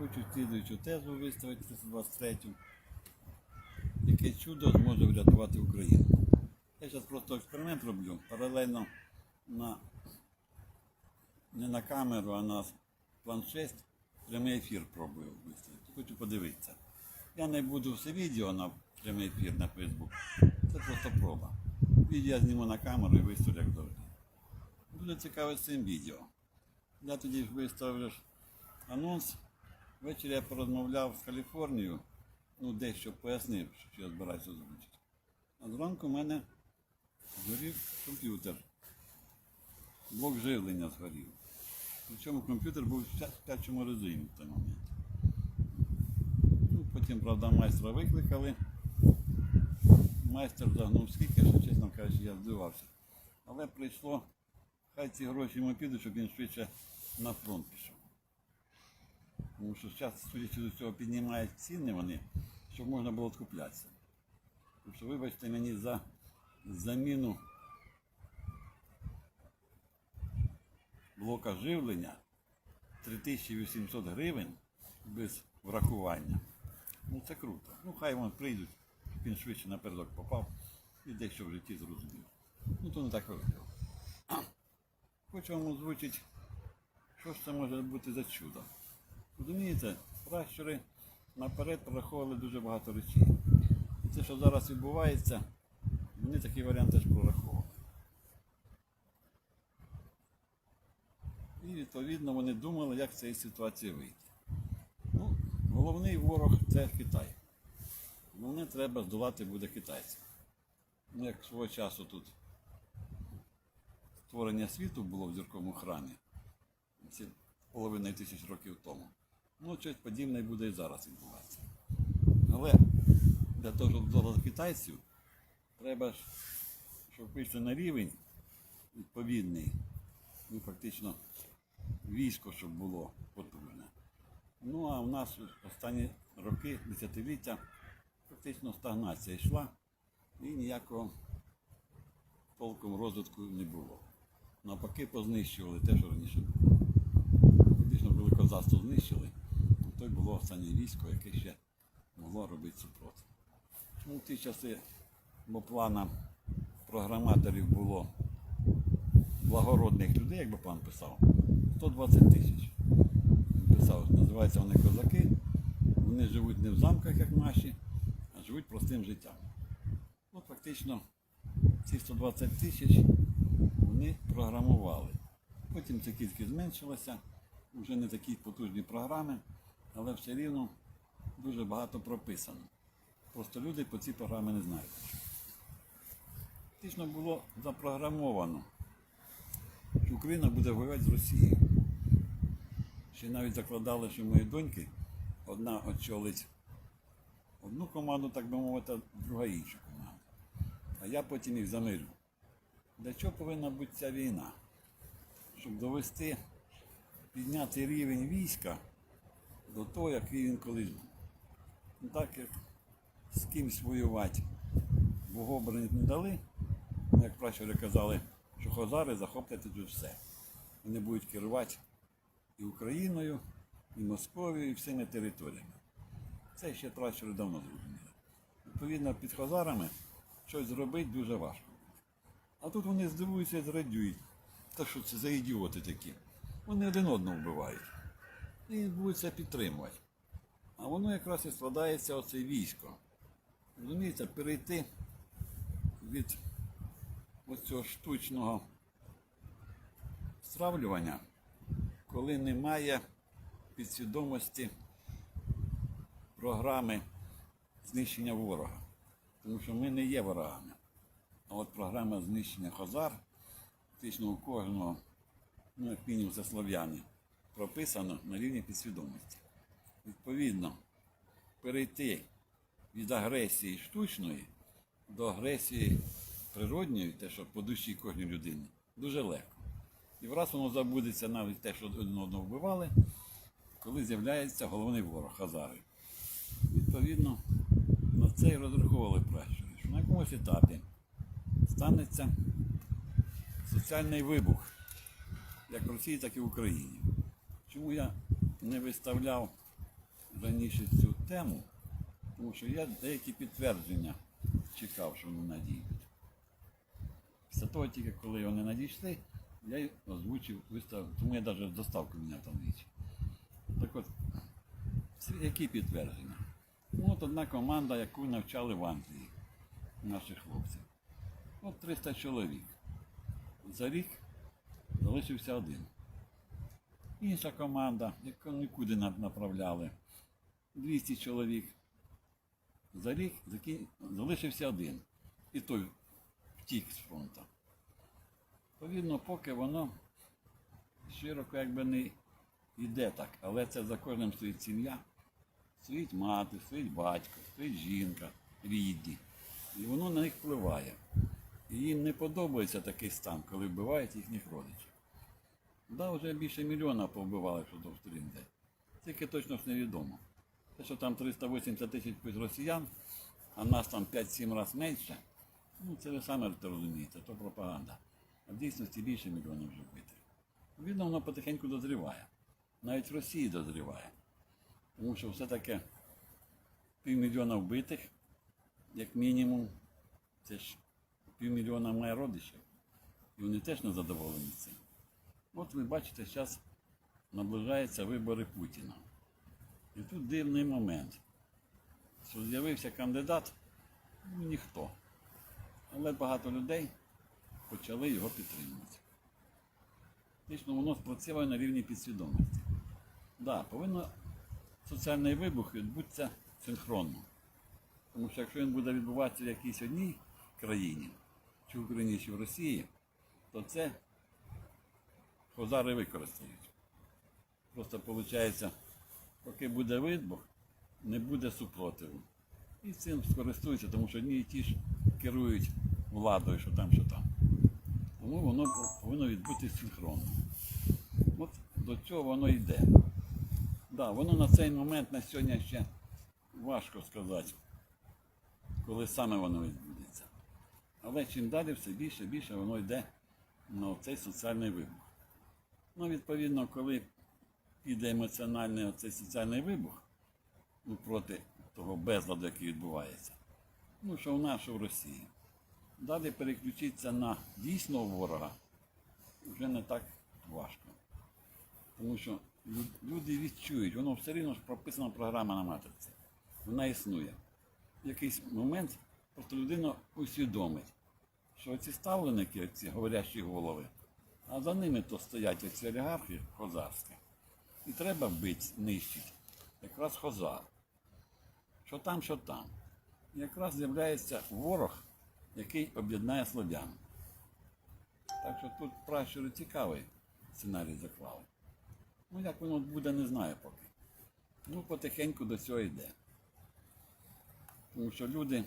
Хочу слідуючу тезу виставити 323. Яке чудо зможе врятувати Україну. Я зараз просто експеримент роблю. Паралельно на не на камеру, а на планшет прямий ефір пробую виставити. Хочу подивитися. Я не буду все відео на прямий ефір на Facebook. Це просто проба. Відео я зніму на камеру і виставлю як завжди. Дуже цікаво з цим відео. Я тоді виставлю анонс. Ввечері я порозмовляв з Каліфорнією, ну дещо пояснив, що я збираюся озвучити. А зранку в мене згорів комп'ютер. Блок живлення згорів. Причому комп'ютер був в спя- спячому режимі в той момент. Ну, потім, правда, майстра викликали. Майстер загнув скільки, що чесно кажучи, я здивався. Але прийшло, хай ці гроші йому підуть, щоб він швидше на фронт пішов. Тому що зараз, судячи з цього, піднімають ціни вони, щоб можна було скуплятися. Тому що, вибачте мені за заміну блока живлення 3800 гривень без врахування. Ну це круто. Ну хай вони прийдуть, щоб він швидше напередок попав і дещо в житті зрозумів. Ну то не так важливо. Хочу вам озвучити, що ж це може бути за чудо. Розумієте, пращури наперед прораховували дуже багато речей. І те, що зараз відбувається, вони такий варіант теж прораховували. І відповідно вони думали, як з цієї ситуації вийти. Ну, головний ворог це Китай. Головне треба здолати буде китайців. Ну, як свого часу тут створення світу було в зірковому храмі, ці половиною тисяч років тому. Ну, щось подібне буде і зараз відбуватися. Але для того, щоб здолати китайців, треба щоб вийшли на рівень відповідний, ну фактично військо, щоб було потужне. Ну а в нас останні роки, десятиліття, фактично стагнація йшла і ніякого толком розвитку не було. Навпаки, познищували те, що раніше було. Фактично великозавство знищили, то й було останнє військо, яке ще могло робити супротив. Ну, в ті часи, бо плана програматорів було благородних людей, як би пан писав, 120 тисяч. Писав, називаються вони козаки. Вони живуть не в замках, як наші, а живуть простим життям. От фактично ці 120 тисяч вони програмували. Потім ця кількість зменшилася, вже не такі потужні програми, але все рівно дуже багато прописано. Просто люди по цій програмі не знають. Фактично було запрограмовано, що Україна буде воювати з Росією. Ще навіть закладали, що мої доньки одна очолить одну команду, так би мовити, а друга іншу команду. А я потім їх замирю. Для чого повинна бути ця війна? Щоб довести, підняти рівень війська до того, який він колись був. Ну, так як з кимсь воювати богобраних не дали, ну, як пращури казали, що хозари захоплять тут все. Вони будуть керувати і Україною, і Московією, і всіми територіями. Це ще пращури давно зрозуміли. Відповідно, під хазарами щось зробити дуже важко. А тут вони здивуються і зрадюють. Та що це за ідіоти такі? Вони один одного вбивають. І будуть це підтримувати. А воно якраз і складається оце військо. Розумієте, перейти від ось цього штучного стравлювання, коли немає підсвідомості програми знищення ворога. Тому що ми не є ворогами. А от програма знищення Хозар, фактично у кожного, ну як мінімум це слов'яни, прописано на рівні підсвідомості. Відповідно, перейти від агресії штучної до агресії природньої, те, що по душі кожній людині, дуже легко. І враз воно забудеться навіть те, що один одного вбивали, коли з'являється головний ворог Хазари. Відповідно, на це і розраховували пращури, що на якомусь етапі станеться соціальний вибух, як в Росії, так і в Україні. Чому я не виставляв раніше цю тему, тому що я деякі підтвердження чекав, що вони надійдуть. Після того, тільки коли вони надійшли, я озвучив, виставив, тому я навіть доставку міняв там двічі. Так от, які підтвердження? Ну, от одна команда, яку навчали в Англії, наших хлопців. От 300 чоловік. За рік залишився один. Інша команда, яку нікуди направляли. 200 чоловік. За рік залишився один. І той втік з фронту. Відповідно, поки воно широко якби не йде так, але це за кожним стоїть сім'я. Стоїть мати, стоїть батько, стоїть жінка, рідні. І воно на них впливає. І їм не подобається такий стан, коли вбивають їхніх родичів. Да, вже більше мільйона повбивали, що до. Тільки точно ж невідомо. Те, що там 380 тисяч росіян, а нас там 5-7 разів менше, ну це ви самі розумієте, то пропаганда. А в дійсності більше мільйонів вже вбитих. Відно, воно потихеньку дозріває. Навіть Росії дозріває. Тому що все-таки півмільйона вбитих, як мінімум, це ж півмільйона має родичів. І вони теж не задоволені цим. От ви бачите, зараз наближаються вибори Путіна. І тут дивний момент, що з'явився кандидат, ну ніхто. Але багато людей почали його підтримувати. Фактично воно спрацює на рівні підсвідомості. Так, да, повинно соціальний вибух відбутися синхронно. Тому що якщо він буде відбуватися в якійсь одній країні, чи в Україні, чи в Росії, то це хозари використають. Просто виходить, поки буде вибух, не буде супротиву. І цим скористуються, тому що одні і ті ж керують владою, що там, що там. Тому воно повинно відбутися синхронно. От до цього воно йде. Да, воно на цей момент на сьогодні ще важко сказати, коли саме воно відбудеться. Але чим далі, все більше і більше воно йде на цей соціальний вибух. Ну, відповідно, коли піде емоціональний оцей соціальний вибух ну, проти того безладу, який відбувається, ну, що в нас, що в Росії, далі переключитися на дійсного ворога вже не так важко. Тому що люди відчують, воно все рівно ж прописана програма на матриці. Вона існує. В якийсь момент просто людина усвідомить, що ці ставленики, ці говорящі голови, а за ними то стоять оці олігархи хозарські. І треба бити, нищити. Якраз хозар. Що там, що там. І якраз з'являється ворог, який об'єднає слов'ян. Так що тут пращури цікавий сценарій заклали. Ну, як воно буде, не знаю поки. Ну, потихеньку до цього йде. Тому що люди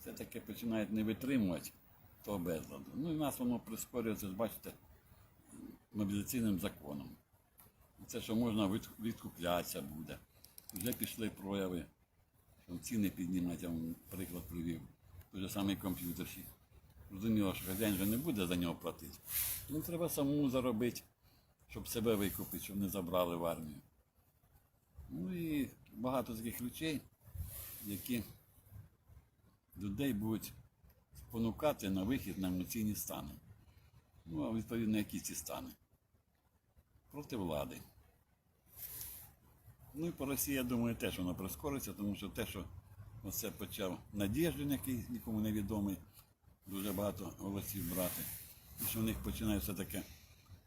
все-таки починають не витримувати того безладу. Ну і в нас воно прискорюється, бачите, мобілізаційним законом. Це, що можна відкуплятися буде. Вже пішли прояви, що ціни піднімати, я вам приклад привів. Той же самий комп'ютерщик. Зрозуміло, що хазяїн вже не буде за нього платити. Ну, треба самому заробити, щоб себе викупити, щоб не забрали в армію. Ну і багато таких речей, які людей будуть спонукати на вихід на емоційні стани. Ну, а відповідно, які ці стани? Проти влади. Ну і по Росії, я думаю, теж воно прискориться, тому що те, що оце почав Надєждин, який нікому не відомий, дуже багато голосів брати, і що в них починає все-таки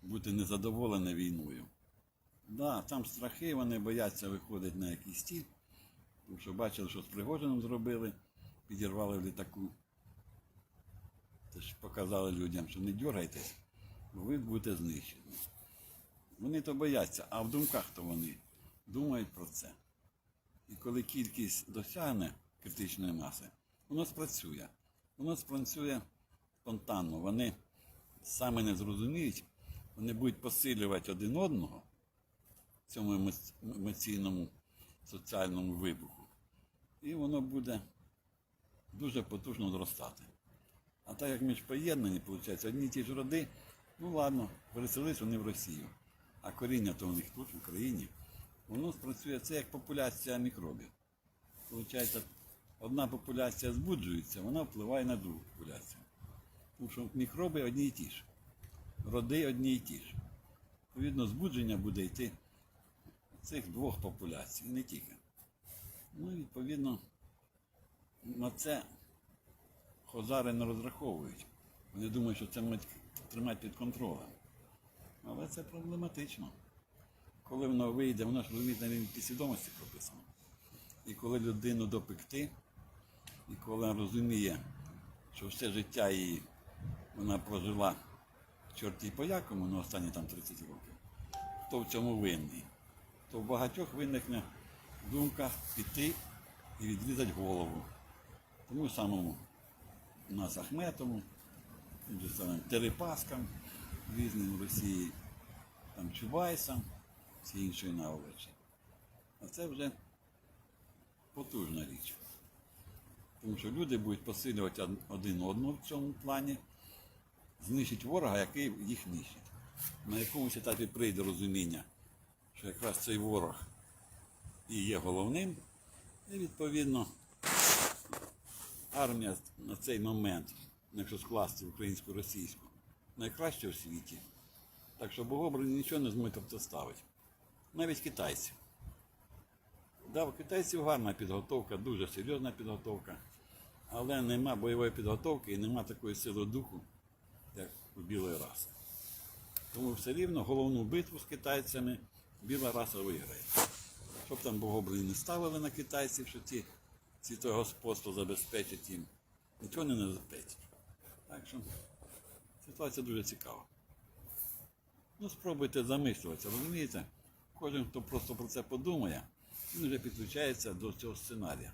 бути незадоволене війною. Да, там страхи, вони бояться виходити на якийсь стіль, тому що бачили, що з Пригожином зробили, підірвали літаку. Це ж показали людям, що не дергайтесь, бо ви будете знищені. Вони то бояться, а в думках то вони думають про це. І коли кількість досягне критичної маси, воно спрацює. Воно спрацює спонтанно. Вони саме не зрозуміють, вони будуть посилювати один одного в цьому емоційному соціальному вибуху. І воно буде дуже потужно зростати. А так як ми ж поєднані, виходить, одні й ті ж роди, ну ладно, переселились вони в Росію. А коріння то у них тут, в Україні. воно спрацює це як популяція мікробів. Получається, одна популяція збуджується, вона впливає на другу популяцію. Тому що мікроби одні і ті ж. Роди одні і ті ж. Відповідно, збудження буде йти цих двох популяцій, не тільки. Ну, і, відповідно, на це хозари не розраховують. Вони думають, що це можуть тримати під контролем. Але це проблематично. Коли воно вийде, воно ж розумієте, на рівні підсвідомості прописано. І коли людину допекти, і коли вона розуміє, що все життя її вона прожила чорті по якому на останні там 30 років, хто в цьому винний, то в багатьох виникне думка піти і відрізати голову. Тому самому нас Ахметову, Терепаскам різним в Росії, там Чубайсам, всі іншої наволочі. А це вже потужна річ. Тому що люди будуть посилювати один одного в цьому плані, знищить ворога, який їх нищить. На якомусь етапі прийде розуміння, що якраз цей ворог і є головним, і відповідно армія на цей момент, якщо скласти українсько-російську, найкраща в світі. Так що богобрані нічого не зможуть протиставити. Навіть китайці. Да, у китайців гарна підготовка, дуже серйозна підготовка, але нема бойової підготовки і нема такої сили духу, як у білої раси. Тому все рівно головну битву з китайцями біла раса виграє. Щоб там богобрані не ставили на китайців, що ті світове господство забезпечить їм, нічого не забезпечить. Так що ситуація дуже цікава. Ну, спробуйте замислюватися, розумієте? Кожен, хто просто про це подумає, він вже підключається до цього сценарія.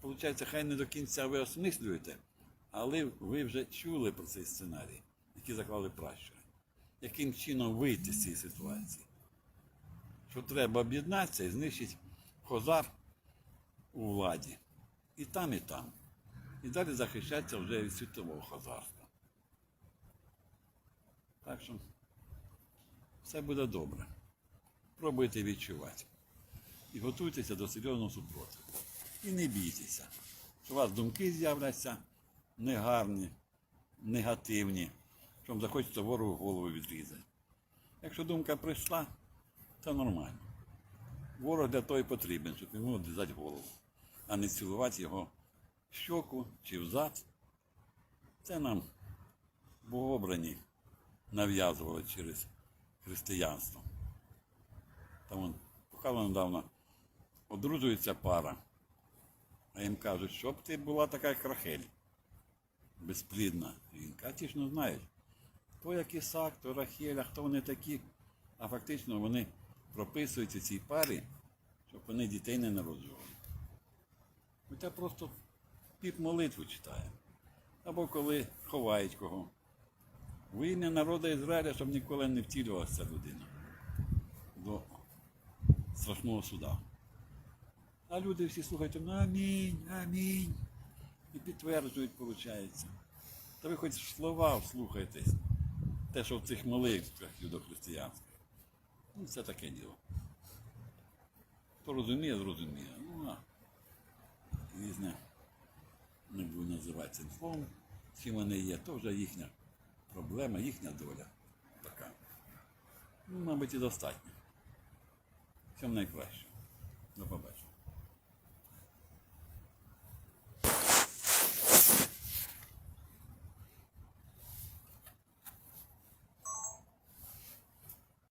Получається, хай не до кінця ви осмислюєте, але ви вже чули про цей сценарій, який заклали пращури. Яким чином вийти з цієї ситуації? Що треба об'єднатися і знищити хозар у владі. І там, і там. І далі захищатися вже від світового хазарства. Так що все буде добре. Пробуйте відчувати. І готуйтеся до серйозного супротиву. І не бійтеся, що у вас думки з'являться негарні, негативні, що вам захочеться ворогу голову відрізати. Якщо думка прийшла, це нормально. Ворог для того і потрібен, щоб йому відрізати голову, а не цілувати його в щоку чи в зад. Це нам богобрані нав'язували через християнство. Там он, показано недавно, одружується пара, а їм кажуть, щоб ти була така як Рахель, безплідна жінка. А ті ж не знають, хто як Ісак, то Рахель, а хто вони такі. А фактично вони прописуються цій парі, щоб вони дітей не народжували. Хоча просто піп молитву читає. Або коли ховають кого. В ім'я народу Ізраїля, щоб ніколи не втілювалася людина до страшного суда. А люди всі слухають, ну амінь, амінь. І підтверджують, виходить. Та ви хоч слова вслухайтесь. Те, що в цих молитвах юдохристиянських. Ну, це таке діло. Хто розуміє, зрозуміє. Ну, а різне, не буду називати цим чим вони є, то вже їхня проблема, їхня доля така. Ну, мабуть, і достатньо. Всім найкраще.